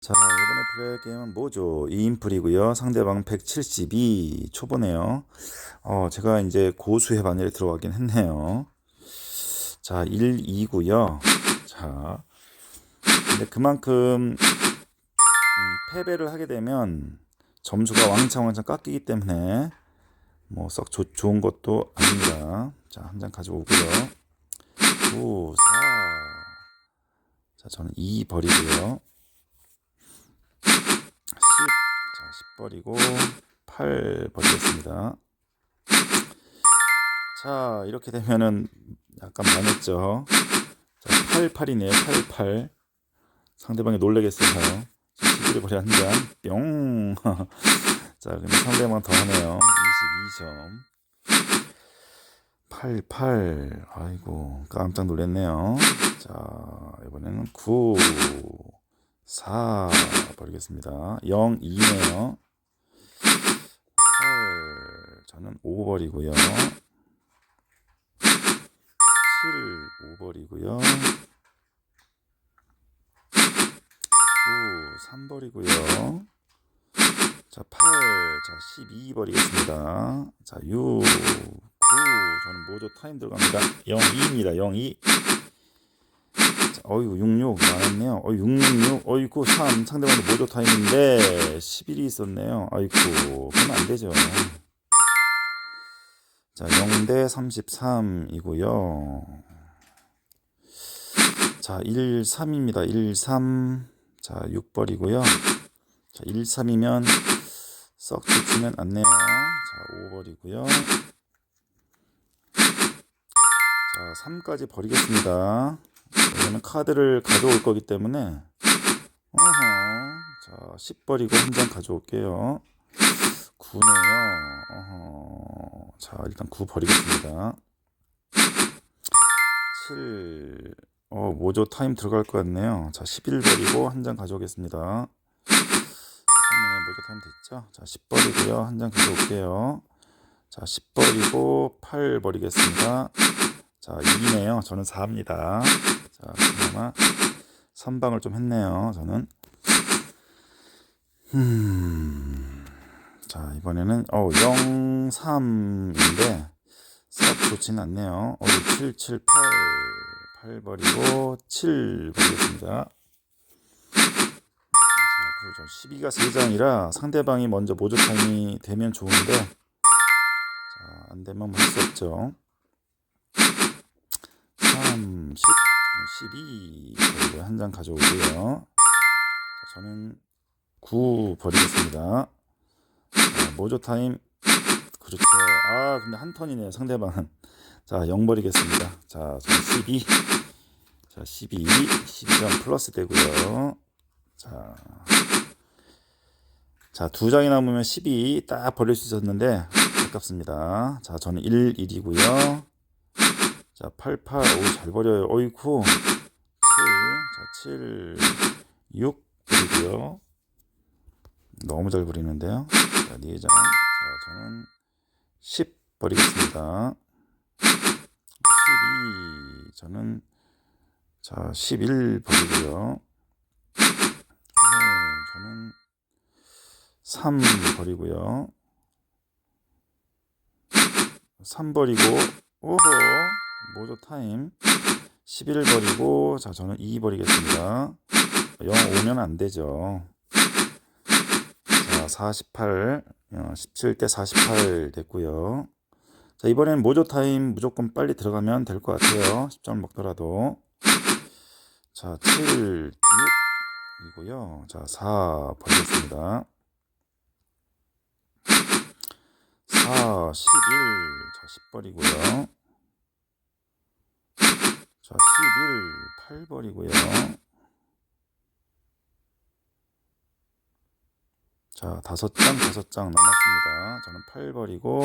자, 이번에 플레이 게임은 뭐죠? 2인풀이고요. 상대방 172 초보네요. 어, 제가 이제 고수의 반열에 들어가긴 했네요. 자, 1, 2고요. 자, 근데 그만큼 음, 패배를 하게 되면 점수가 왕창 왕창 깎이기 때문에 뭐 썩 좋은 것도 아닙니다. 자, 한 장 가지고 오고요. 9, 4. 자, 저는 2 버리고요. 버리고 8 버리겠습니다. 자, 이렇게 되면은 약간 망했죠. 자, 8, 8이네요. 8, 8. 상대방이 놀래겠어요. 11을 버려 한 장. 뿅. 자, 근데 상대방 더 하네요. 22점. 8, 8. 아이고, 깜짝 놀랐네요. 자, 이번에는 9. 4 버리겠습니다. 0, 2네요. 8, 저는 5 버리고요. 7, 5 버리고요. 9, 3 버리고요. 자, 8, 자, 12 버리겠습니다. 자, 6, 9, 저는 모조 타임 들어갑니다. 0, 2입니다. 0, 2. 어이구 66 많았네요. 어 666, 어이구 3 상대방도 모조 타임인데 11이 있었네요. 아이고 그러면 안 되죠. 자 0대 33이고요. 자 1, 3입니다. 1, 3. 자6 버리고요. 자 1, 3이면 썩 좋지는 않네요. 자5 버리고요. 자 3까지 버리겠습니다. 이거는 카드를 가져올 거기 때문에. 어허. 자, 10 버리고 한 장 가져올게요. 9네요. 어허. 자 일단 9 버리겠습니다. 7 어, 모조 타임 들어갈 것 같네요. 자 11 버리고 한 장 가져오겠습니다. 3에 모조 타임 됐죠? 자 10 버리고요. 한 장 가져올게요. 자 10 버리고 8 버리겠습니다. 자 2네요. 저는 4입니다 자, 그나마 선방을 좀 했네요. 저는. 음. 자, 이번에는 어, 0, 3인데 썩 좋지는 않네요. 어, 7, 7, 8. 8 버리고 7 버리겠습니다. 자, 그리고 12가 3장이라 상대방이 먼저 모조 타임이 되면 좋은데 자, 안 되면 뭐할수 없죠. 3, 10 12 버리고 한장 가져오고요. 자, 저는 9 버리겠습니다. 자, 모조 타임 그렇죠. 아 근데 한 턴이네요 상대방은. 자 0 버리겠습니다. 자 저는 12. 자 12, 12점 플러스 되고요. 자. 자, 두 장이 남으면 12 딱 버릴 수 있었는데 아깝습니다. 자, 저는 1, 1이고요. 자, 88. 오, 잘 버려요. 어이쿠. 7. 자, 7. 6. 그리고요. 너무 잘 버리는데요. 자, 4장. 자, 저는 10 버리겠습니다. 12. 저는 자, 11 버리고요. 네, 저는 3 버리고요. 3 버리고 오호 모조 타임. 11을 버리고 자 저는 2 버리겠습니다. 0 오면 안 되죠. 자 48 17대 48 됐고요. 자 이번엔 모조 타임 무조건 빨리 들어가면 될 것 같아요. 10점 먹더라도. 자 7, 6 이고요. 자 4 버리겠습니다. 4, 11, 자, 10 버리고요. 자, 11, 8 버리고요. 자, 다섯 장, 다섯 장 남았습니다. 저는 8 버리고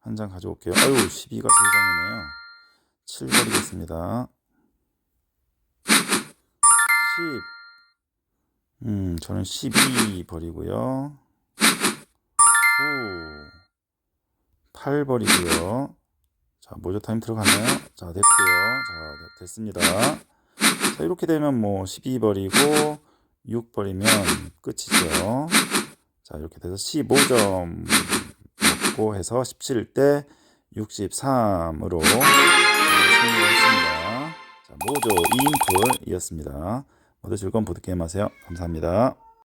한 장 가져올게요. 아유, 12가 3장이네요. 7 버리겠습니다. 10. 음, 저는 12 버리고요. 9. 8 버리고요. 자, 모조 타임 들어가나요? 자, 됐고요. 자, 됐습니다. 자, 이렇게 되면 뭐 12 버리고 6 버리면 끝이죠. 자, 이렇게 돼서 15점 먹고 해서 17대 63으로 승리했습니다. 자, 모조 2인풀이었습니다. 모두 즐거운 보드게임 하세요. 감사합니다.